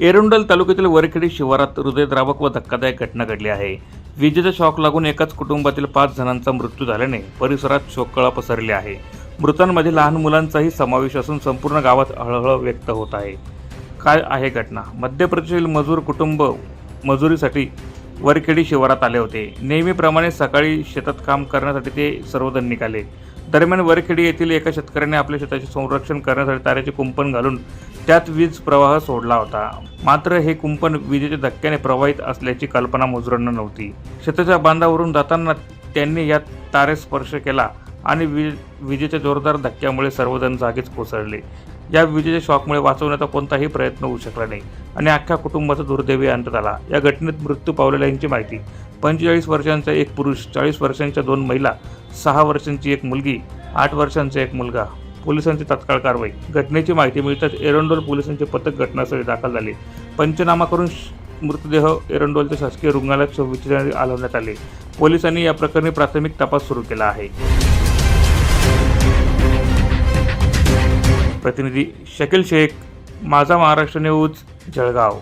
एरुंडल तालुक्यातील वरखेडी शिवारात हृदयद्रावक व धक्कादायक घटना घडली आहे. विजेचा शॉक लागून एकाच कुटुंबातील पाच जणांचा मृत्यू झाल्याने परिसरात शोककळा पसरली आहे. मृतांमध्ये लहान मुलांचाही समावेश असून संपूर्ण गावात हळहळ व्यक्त होत आहे. काय आहे घटना? मध्य प्रदेशातील मजूर कुटुंब मजुरीसाठी वरखेडी शिवारात आले होते. नेहमीप्रमाणे सकाळी शेतात काम करण्यासाठी ते सर्वजण निघाले. दरम्यान वरखेडी येथील एका शेतकऱ्याने आपल्या शेताचे संरक्षण करण्यासाठी ताऱ्याचे कुंपण घालून त्यात वीज प्रवाह सोडला होता. मात्र हे कुंपण विजेच्या धक्क्याने प्रवाहित असल्याची कल्पना मजुरांना नव्हती. शेताच्या बांधावरून जाताना त्यांनी या तारे स्पर्श केला आणि वि विजेच्या जोरदार धक्क्यामुळे सर्वजण जागीच कोसळले. या विजेच्या शॉकमुळे वाचवण्याचा कोणताही प्रयत्न होऊ शकला नाही आणि अख्ख्या कुटुंबाचा दुर्दैवी अंत आला या घटनेत मृत्यू पावलेल्यांची माहिती. पंचेचाळीस वर्षांचा एक पुरुष चाळीस वर्षांच्या दोन महिला सहा वर्षांची एक मुलगी आठ वर्षांचा एक मुलगा. पोलिसांची तात्काळ कारवाई. घटनेची माहिती मिळताच एरंडोल पोलिसांचे पथक घटनास्थळी दाखल झाले. पंचनामा करून श- मृतदेह एरंडोलच्या शासकीय रुग्णालयात शवविच्छेदनासाठी आलवण्यात आले. पोलिसांनी या प्रकरणी प्राथमिक तपास सुरू केला आहे. प्रतिनिधी शकील शेख माझा महाराष्ट्र न्यूज जळगाव.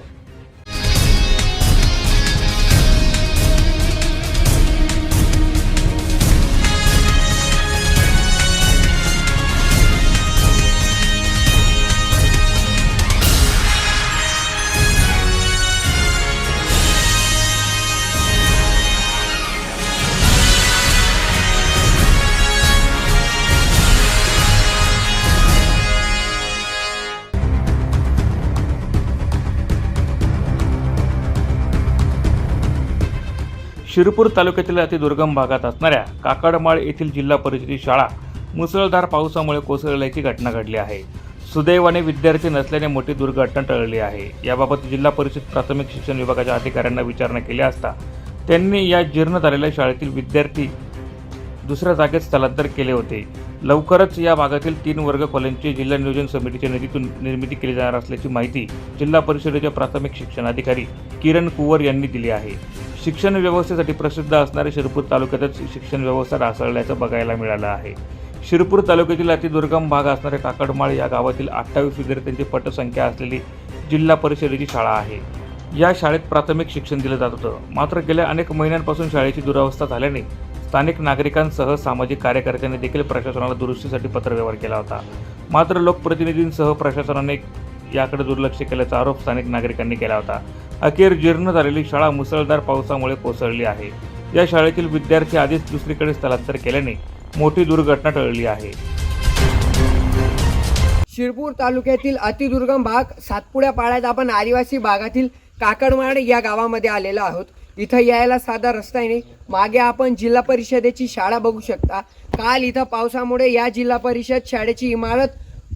शिरपूर तालुक्यातील अतिदुर्गम भागात असणाऱ्या काकडमाळ येथील जिल्हा परिषदेची शाळा मुसळधार पावसामुळे कोसळल्याची घटना घडली आहे. सुदैवाने विद्यार्थी नसल्याने मोठी दुर्घटना टळली आहे. याबाबत जिल्हा परिषद प्राथमिक शिक्षण विभागाच्या अधिकाऱ्यांना विचारणा केली असता त्यांनी या जीर्ण झालेल्या शाळेतील विद्यार्थी दुसऱ्या जागेत स्थलांतर केले होते. लवकरच या भागातील तीन वर्ग कॉलेजचे जिल्हा नियोजन समितीच्या निधीतून निर्मिती केली जाणार असल्याची माहिती जिल्हा परिषदेचे प्राथमिक शिक्षण अधिकारी किरण कुवर यांनी दिली आहे. शिक्षण व्यवस्थेसाठी प्रसिद्ध असणारे शिरपूर तालुक्यातच शिक्षण व्यवस्था ढासळल्याचं बघायला मिळालं आहे. शिरपूर तालुक्यातील अतिदुर्गम भाग असणाऱ्या काकडमाळ या गावातील अठ्ठावीस विद्यार्थ्यांची पटसंख्या असलेली जिल्हा परिषदेची शाळा आहे. या शाळेत प्राथमिक शिक्षण दिलं जात होतं. मात्र गेल्या अनेक महिन्यांपासून शाळेची दुरावस्था झाल्याने स्थानिक नागरिकांसह सामाजिक कार्यकर्त्यांनी देखील प्रशासनाला दुरुस्तीसाठी पत्रव्यवहार केला होता. मात्र लोकप्रतिनिधींसह प्रशासनाने याकडे दुर्लक्ष केल्याचा आरोप स्थानिक नागरिकांनी केला होता. अखेर जीर्ण झालेली शाळा मुसळधार पावसामुळे कोसळली आहे. या शाळेतील विद्यार्थी आधीच दुसरीकडे स्थलांतर केल्याने मोठी दुर्घटना टळली आहे. शिरपूर तालुक्यातील अतिदुर्गम भाग सातपुड्या पाड्यात आपण आदिवासी भागातील काकडमाड या गावामध्ये आलेलो आहोत. इथं यायला साधा रस्ता आहे. मागे आपण जिल्हा परिषदेची शाळा बघू शकता. काल इथं पावसामुळे या जिल्हा परिषद शाळेची इमारत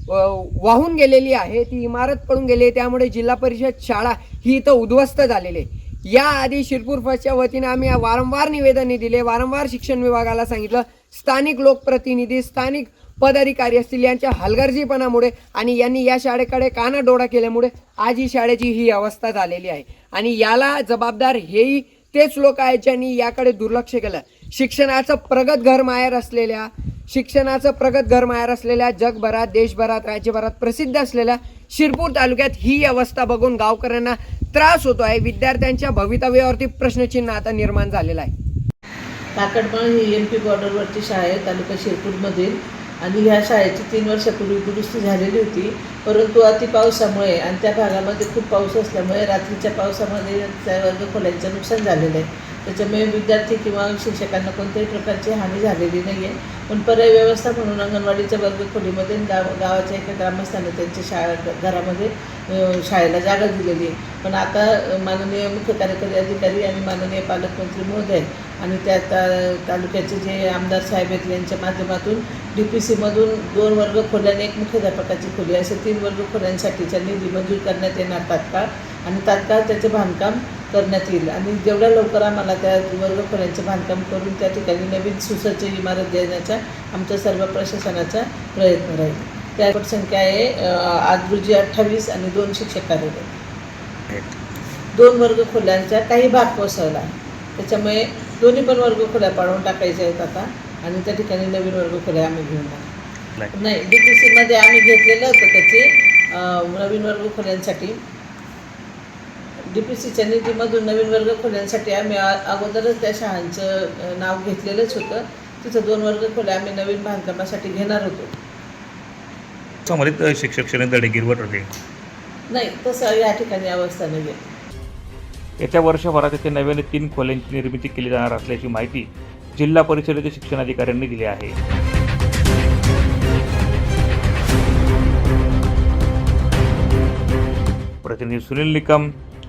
वाहून गेलेली आहे. ती इमारत पडून गेली. आहे त्यामुळे जिल्हा परिषद शाळा ही इथं उद्ध्वस्त झालेली आहे. याआधी शिरपूर फसच्या वतीने आम्ही वारंवार निवेदने दिले. वारंवार शिक्षण विभागाला सांगितलं. स्थानिक लोकप्रतिनिधी स्थानिक पदाधिकारी असतील यांच्या हलगर्जीपणामुळे आणि यांनी या शाळेकडे कानाडोळा केल्यामुळे आज ही शाळेची ही अवस्था झालेली आहे. आणि याला जबाबदार हेही तेच लोक आहेत ज्यांनी याकडे दुर्लक्ष केलं. शिक्षणाचं प्रगत घर माहेर असलेल्या शिक्षणाचं प्रगत घर माहेर असलेल्या जगभरात देशभरात राज्यभरात प्रसिद्ध असलेल्या शिरपूर तालुक्यात ही अवस्था बघून गावकऱ्यांना त्रास होतो आहे विद्यार्थ्यांच्या भवितव्यावरती प्रश्नचिन्ह आता निर्माण झालेलं आहे. काकडमाळ ही एम पी बॉर्डरवरची शाळा आहे तालुका शिरपूरमधील. आणि ह्या शाळेची तीन वर्षापूर्वी दुरुस्ती झालेली होती. परंतु अति पावसामुळे आणि त्या भागामध्ये खूप पाऊस असल्यामुळे रात्रीच्या पावसामध्ये त्या वर्ग खोल्यांचं नुकसान झालेलं आहे. त्याच्यामुळे विद्यार्थी किंवा शिक्षकांना कोणत्याही प्रकारची हानी झालेली नाही आहे पण पर्याय व्यवस्था म्हणून अंगणवाडीच्या वर्ग खोलीमध्ये गाव गावाच्या एका ग्रामस्थाने त्यांच्या शाळा घरामध्ये शाळेला जागा दिलेली आहे. पण आता माननीय मुख्य कार्यकारी अधिकारी आणि माननीय पालकमंत्री महोदय आणि त्या ता तालुक्याचे जे आमदार साहेब आहेत यांच्या माध्यमातून डी पी सीमधून दोन वर्ग खोल्या आणि एक मुख्याध्यापकाची खोली असे तीन वर्ग खोल्यांसाठीच्या निधी मंजूर करण्यात येणार तात्काळ. आणि तात्काळ त्याचे बांधकाम करण्यात येईल. आणि जेवढ्या लवकर आम्हाला त्या वर्ग खोल्यांचं बांधकाम करून त्या ठिकाणी नवीन सुसज्ज इमारत देण्याचा आमचा सर्व प्रशासनाचा प्रयत्न राहील. त्या संख्या आहे आज रोजी अठ्ठावीस आणि दोन शिक्षक कार्यरत दोन वर्ग खोल्यांचा काही भाग कोसळला. त्याच्यामुळे दोन्ही पण वर्ग खोल्या पाडून टाकायच्या आहेत आता आणि त्या ठिकाणी नवीन वर्ग खोल्या आम्ही घेऊन नाही डी पी सीमध्ये आम्ही घेतलेलं होतं त्याचे नवीन वर्ग खोल्यांसाठी डी पी सीच्या निधीमधून नवीन वर्ग खोल्यांसाठी आम्ही अगोदरच त्या शाळांचं नाव घेतलेलंच होतं. तिथं दोन वर्ग खोल्या आम्ही नवीन बांधकामासाठी घेणार होतो. शिक्षक श्रेणी नाही तसं या ठिकाणी अवस्था नाही आहे येत्या वर्षभरात येथे नव्याने तीन खोल्यांची निर्मिती केली जाणार असल्याची माहिती जिल्हा परिषदेच्या शिक्षणाधिकाऱ्यांनी दिली आहे. प्रतिनिधी सुनील निकम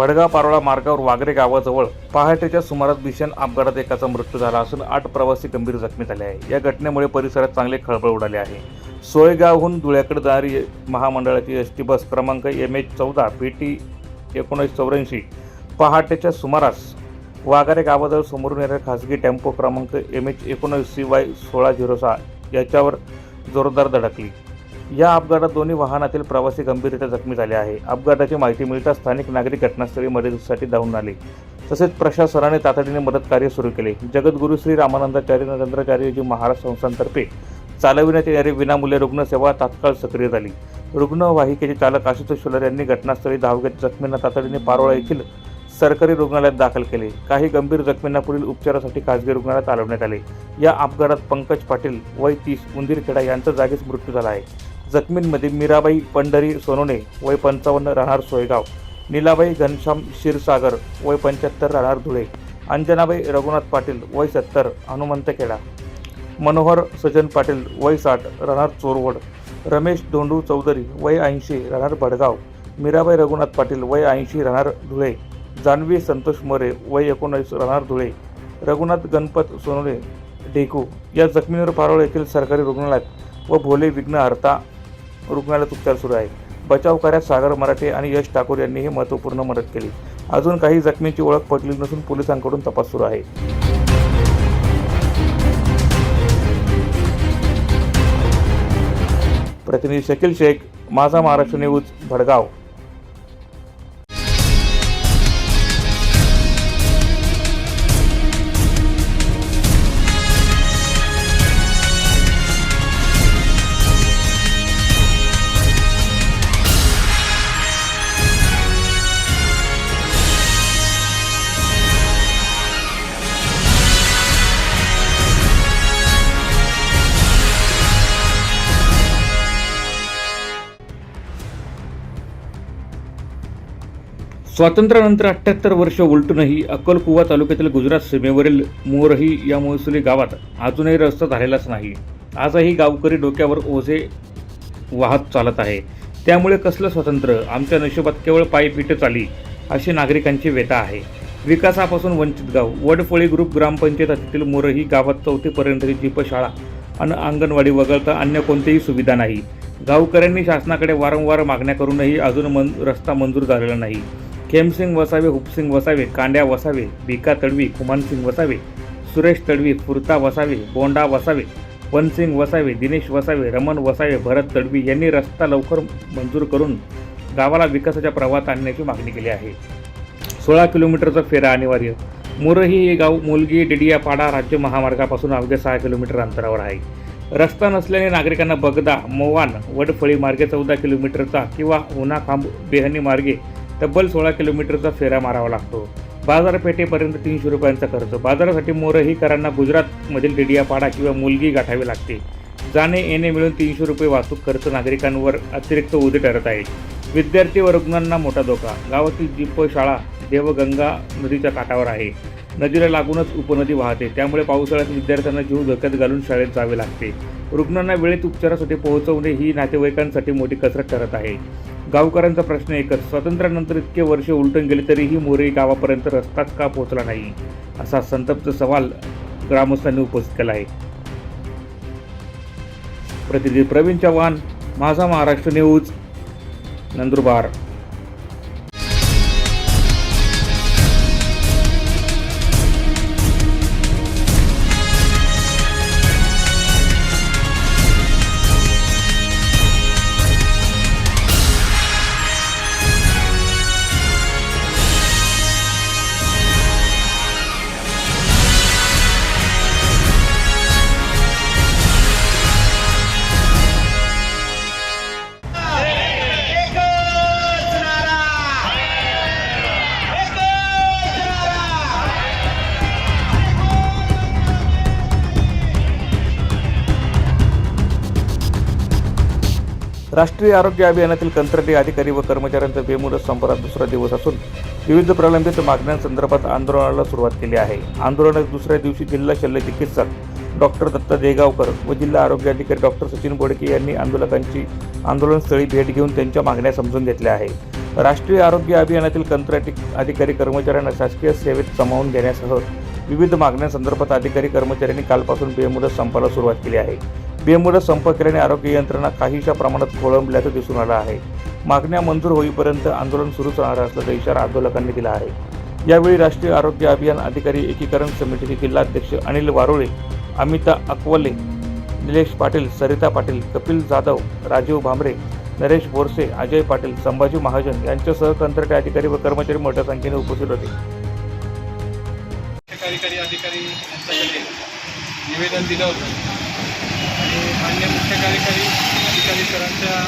भडगा पारोळा मार्गावर वागरे गावाजवळ पहाटेच्या सुमारास भीषण अपघातात एकाचा मृत्यू झाला असून आठ प्रवासी गंभीर जखमी झाले आहे. या घटनेमुळे परिसरात चांगले खळबळ उडाले आहे. सोयगावहून धुळ्याकडे जाणारी महामंडळाची एस टी बस क्रमांक एम एच चौदा पी टी एकोणीस चौऱ्याऐंशी पहाटेच्या सुमारास वाघारे गावाजवळ समोरून येणाऱ्या खासगी टेम्पो क्रमांक एम एच एकोणीस सी वाय सोळा झिरो सहा याच्यावर जोरदार धडकली. या अपघातात दोन्ही वाहनातील प्रवासी गंभीररित्या जखमी झाले आहे. अपघाताची माहिती मिळताच स्थानिक नागरिक घटनास्थळी मदतीसाठी धावून आले. तसेच प्रशासनाने तातडीने मदत कार्य सुरू केले. जगद्गुरू श्री रामानंदाचार्य नरेंद्राचार्यजी महाराज संस्थांतर्फे चालविण्यात येणारी विनामूल्य रुग्णसेवा तात्काळ सक्रिय झाली. रुग्णवाहिकेचे चालक आशुतोष शुलर यांनी घटनास्थळी धाव घेत जखमींना तातडीने पारोळा येथील सरकारी रुग्णालयात दाखल केले. काही गंभीर जखमींना पुढील उपचारासाठी खासगी रुग्णालयात चालवण्यात आले. या अपघातात पंकज पाटील वय तीस उंदीरखेडा यांचा जागीच मृत्यू झाला आहे. जखमींमध्ये मीराबाई पंढरी सोनोने वय पंचावन्न राहणार सोयगाव नीलाबाई घनश्याम क्षीरसागर वय पंच्याहत्तर राहणार धुळे अंजनाबाई रघुनाथ पाटील वय सत्तर हनुमंतखेडा मनोहर सजन पाटील वय साठ राहणार चोरवड रमेश धोंडू चौधरी वय ऐंशी राहणार भडगाव मीराबाई रघुनाथ पाटील वय ऐंशी राहणार धुळे जान्हवी संतोष मोरे वय एकोणीस राहणार धुळे रघुनाथ गणपत सोनोले ढेकू या जखमींवर पारोळ येथील सरकारी रुग्णालयात व भोले विघ्न अर्था रुग्णालयात उपचार सुरू आहे. बचाव कार्यात सागर मराठे आणि यश ठाकूर यांनीही महत्त्वपूर्ण मदत केली. अजून काही जखमींची ओळख पटली नसून पोलिसांकडून तपास सुरू आहे. प्रतिनिधी शकील शेख माझा महाराष्ट्र न्यूज भडगाव. स्वातंत्र्यानंतर अठ्ठ्याहत्तर वर्ष उलटूनही अक्कलकुवा तालुक्यातील गुजरात सीमेवरील मोरही या महसुली गावात अजूनही रस्ता झालेलाच नाही. आजही गावकरी डोक्यावर ओझे वाहत चालत आहे. त्यामुळे कसलं स्वातंत्र्य? आमच्या नशिबात केवळ पायपीठच आली अशी नागरिकांची व्यथा आहे. विकासापासून वंचित गाव वडफळी ग्रुप ग्रामपंचायत हद्दीतील मोरही गावात चौथीपर्यंतची जीपशाळा आणि अंगणवाडी वगळता अन्य कोणतीही सुविधा नाही. गावकऱ्यांनी शासनाकडे वारंवार मागण्या करूनही अजून मन रस्ता मंजूर झालेला नाही. खेमसिंग वसावे हुपसिंग वसावे कांड्या वसावे भिका तडवी कुमानसिंग वसावे सुरेश तडवी फुरता वसावे बोंडा वसावे वनसिंग वसावे दिनेश वसावे रमण वसावे भरत तडवी यांनी रस्ता लवकर मंजूर करून गावाला विकासाच्या प्रवाहात आणण्याची मागणी केली आहे. सोळा किलोमीटरचा फेरा अनिवार्य. मुरही हे गाव मुलगी डिडियापाडा राज्य महामार्गापासून अवघ्या सहा किलोमीटर अंतरावर आहे. रस्ता नसल्याने नागरिकांना बगदा मोवान वडफळी मार्गे चौदा किलोमीटरचा किंवा उन्हा खांब बेहनी मार्गे तब्बल सोळा किलोमीटरचा फेरा मारावा लागतो. बाजारपेठेपर्यंत तीनशे रुपयांचा खर्च. बाजारासाठी मोरहीकरांना गुजरातमधील डिडियापाडा किंवा मुलगी गाठावी लागते. जाणे येणे मिळून तीनशे रुपये वाहतूक खर्च नागरिकांवर अतिरिक्त उदे ठरत आहे. विद्यार्थी व रुग्णांना मोठा धोका. गावातील जीप शाळा देवगंगा नदीच्या काठावर आहे. नदीला लागूनच उपनदी वाहते. त्यामुळे पावसाळ्यात विद्यार्थ्यांना जीव धोक्यात घालून शाळेत जावे लागते. रुग्णांना वेळेत उपचारासाठी पोहोचवणे ही नातेवाईकांसाठी मोठी कसरत ठरत आहे. गावकऱ्यांचा प्रश्न एकच स्वातंत्र्यानंतर इतके वर्ष उलटून गेले तरीही मोरे गावापर्यंत रस्ताच का पोहोचला नाही? असा संतप्त सवाल ग्रामस्थांनी उपस्थित केला आहे. प्रतिनिधी प्रवीण चव्हाण माझा महाराष्ट्र न्यूज नंदुरबार. राष्ट्रीय आरोग्य अभियानातील कंत्राटी अधिकारी व कर्मचाऱ्यांचा बेमुदत संपात दुसरा दिवस असून विविध प्रलंबित मागण्यांसंदर्भात आंदोलनाला सुरुवात केली आहे. आंदोलनात दुसऱ्या दिवशी जिल्हा शल्य चिकित्सक डॉक्टर दत्ता देगावकर व जिल्हा आरोग्य अधिकारी डॉक्टर सचिन बोडके यांनी आंदोलकांची आंदोलनस्थळी भेट घेऊन त्यांच्या मागण्या समजून घेतल्या आहे राष्ट्रीय आरोग्य अभियानातील कंत्राटी अधिकारी कर्मचाऱ्यांना शासकीय सेवेत सामावून घेण्यासह विविध मागण्यांसंदर्भात अधिकारी कर्मचाऱ्यांनी कालपासून बेमुदत संपाला सुरुवात केली आहे. बेमुदत संप केल्याने आरोग्य यंत्रणा काहीशा प्रमाणात खोळंबल्याचं दिसून आलं आहे. मागण्या मंजूर होईपर्यंत आंदोलन सुरूच राहणार असल्याचा इशारा आंदोलकांनी दिला आहे. यावेळी राष्ट्रीय आरोग्य अभियान अधिकारी एकीकरण समितीचे जिल्हाध्यक्ष अनिल वारुळे अमिता अकवले निलेश पाटील सरिता पाटील कपिल जाधव राजीव भांबरे नरेश बोरसे अजय पाटील संभाजी महाजन यांच्यासह कंत्राटी अधिकारी व कर्मचारी मोठ्या संख्येने उपस्थित होते. कार्यकारी अधिकारी निवेदन दिलं होतं. मुख्य कार्यकारी अधिकारी सरांच्या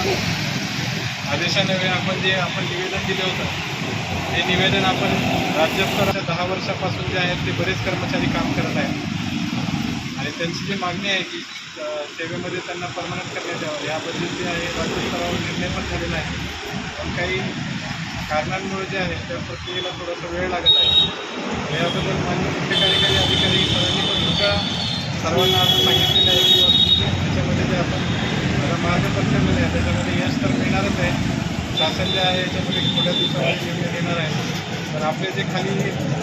आदेशान्वये आपण जे आपण निवेदन दिलं होतं ते निवेदन आपण राज्यस्तराच्या दहा वर्षापासून जे आहेत ते बरेच कर्मचारी काम करत आहेत. आणि त्यांची जी मागणी आहे की सेवेमध्ये त्यांना परमनंट करण्यात यावं याबद्दल जे आहे राज्यस्तरावर निर्णय पण झालेला आहे. पण काही कारणांमुळे जे आहे त्या प्रक्रियेला थोडासा वेळ लागत आहे. याबद्दल मान्य मुख्य कार्यकारी अधिकारी सरांनी पण सर्वांना असं सांगितलेलं आहे की त्याच्यामध्ये जे आपण आता मार्गदर्शन आहे त्याच्यामध्ये यश तर मिळणारच आहे. शासन जे आहे याच्यामध्ये थोड्या दिवसामध्ये निर्णय घेणार आहे. तर आपले जे खाली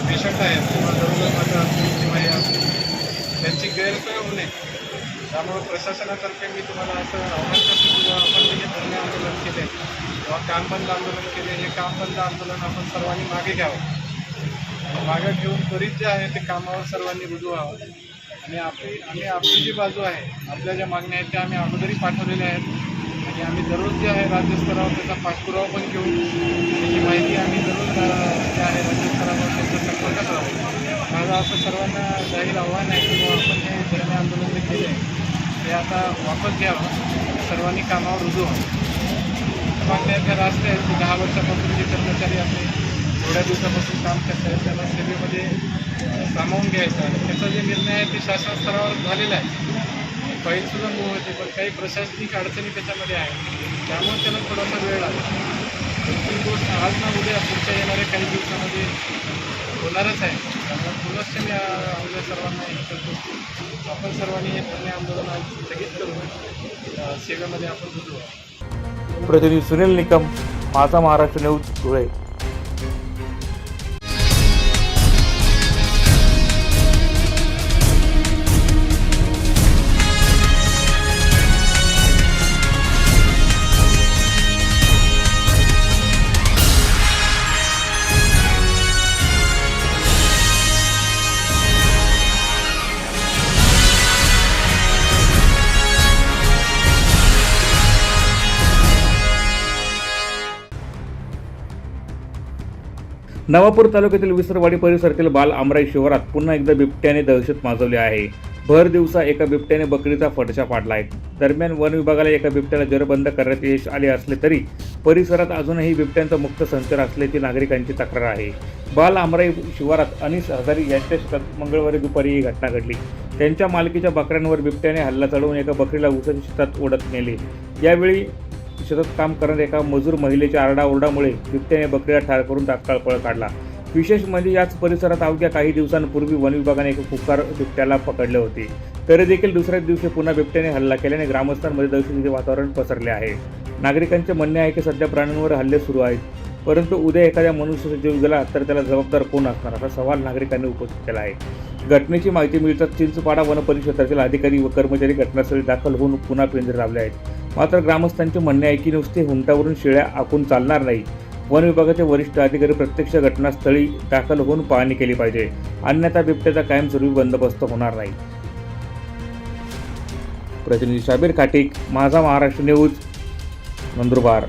पेशंट आहेत किंवा गरोदर माता असतील किंवा हे असतील त्यांची गैरसोय होऊ नये. त्यामुळे प्रशासनातर्फे मी तुम्हाला असं आव्हान करतो किंवा आपण जे धरणे आंदोलन केले किंवा काम बंद आंदोलन केले हे काम बंद आंदोलन आपण सर्वांनी मागे घ्यावं. मागे घेऊन त्वरित जे आहे ते कामावर सर्वांनी रुजू व्हावं. आणि आपली आम्ही आपली जी बाजू आहे आपल्या ज्या मागण्या आहेत त्या आम्ही अगोदरही पाठवलेल्या आहेत. आणि आम्ही दररोज जे आहे राज्यस्तरावर त्याचा पाठपुरावा पण घेऊ. त्याची माहिती आम्ही दररोज जे आहे राज्यस्तरावर त्याचा संपर्क करावा. माझं असं सर्वांना जाहीर आव्हान आहे की आपण हे धरणे आंदोलन जे केले आहे ते आता वापस घ्यावं. सर्वांनी कामावर रुजू व्हावं. मागण्या ज्या राष्ट्र आहेत की दहा वर्षापासून जे कर्मचारी आपले थोड्या दिवसापासून काम करत आहेत त्याला सेवेमध्ये सामावून घ्यायचं. आणि त्याचा जे निर्णय आहे ते शासन स्तरावर झालेला आहे. फाईलसुद्धा मूव होते पण काही प्रशासनिक अडचणी त्याच्यामध्ये आहे त्यामुळे त्याला थोडासा वेळ लागला. पण गोष्ट आज ना उद्या पुढच्या येणाऱ्या काही दिवसामध्ये होणारच आहे. त्यामुळे पुनश्च मी आपल्या सर्वांना हे करतो. आपण सर्वांनी हे धरणे आंदोलन आज स्थगित करून सेवेमध्ये आपण बोलू. प्रतिनिधी सुनील निकम माझा महाराष्ट्र न्यूज धुळे. नवापूर तालुक्यातील विसरवाडी परिसरातील बाल आमराई शिवारात पुन्हा एकदा बिबट्याने दहशत माजवली आहे. भर दिवसा एका बिबट्याने बकरीचा फडशा पाडला आहे. दरम्यान वन विभागाला एका बिबट्याला जरबंद करण्यात यश आले असले तरी परिसरात अजूनही बिबट्यांचा मुक्त संचार असल्याची नागरिकांची तक्रार आहे. बाल आमराई शिवारात अनिस हजारी यांच्या शेतात मंगळवारी दुपारी ही घटना घडली. त्यांच्या मालकीच्या बकऱ्यांवर बिबट्याने हल्ला चढवून एका बकरीला उसाच्या शेतात ओढत नेले. यावेळी शेतात काम करणाऱ्या एका मजूर महिलेच्या आरडाओरडामुळे बिबट्याने बकरीला ठार करून तात्काळ पळ काढला विशेष म्हणजे याच परिसरात अवघ्या काही दिवसांपूर्वी वन विभागाने एका कुकार बिबट्याला पकडले होते. तरी देखील दुसऱ्याच दिवशी पुन्हा बिबट्याने हल्ला केल्याने ग्रामस्थांमध्ये दहशतीचे वातावरण पसरले आहे. नागरिकांचे म्हणणे आहे की सध्या प्राण्यांवर हल्ले सुरू आहेत. परंतु उद्या एखाद्या मनुष्याचा जीव गेला तर त्याला जबाबदार कोण असणार? असा सवाल नागरिकांनी उपस्थित केला आहे. घटनेची माहिती मिळताच चिंचपाडा वनपरिक्षेत्रातील अधिकारी व कर्मचारी घटनास्थळी दाखल होऊन पुन्हा पिंजरे लावले आहेत. मात्र ग्रामस्थांचे म्हणणे आहे की नुसते हुंटावरून शेळ्या आखून चालणार नाही. वन विभागाचे वरिष्ठ अधिकारी प्रत्यक्ष घटनास्थळी दाखल होऊन पाहणी केली पाहिजे. अन्यथा बिबट्याचा कायमस्वरूपी बंदोबस्त होणार नाही. प्रतिनिधी शाबीर खाटिक माझा महाराष्ट्र न्यूज नंदुरबार.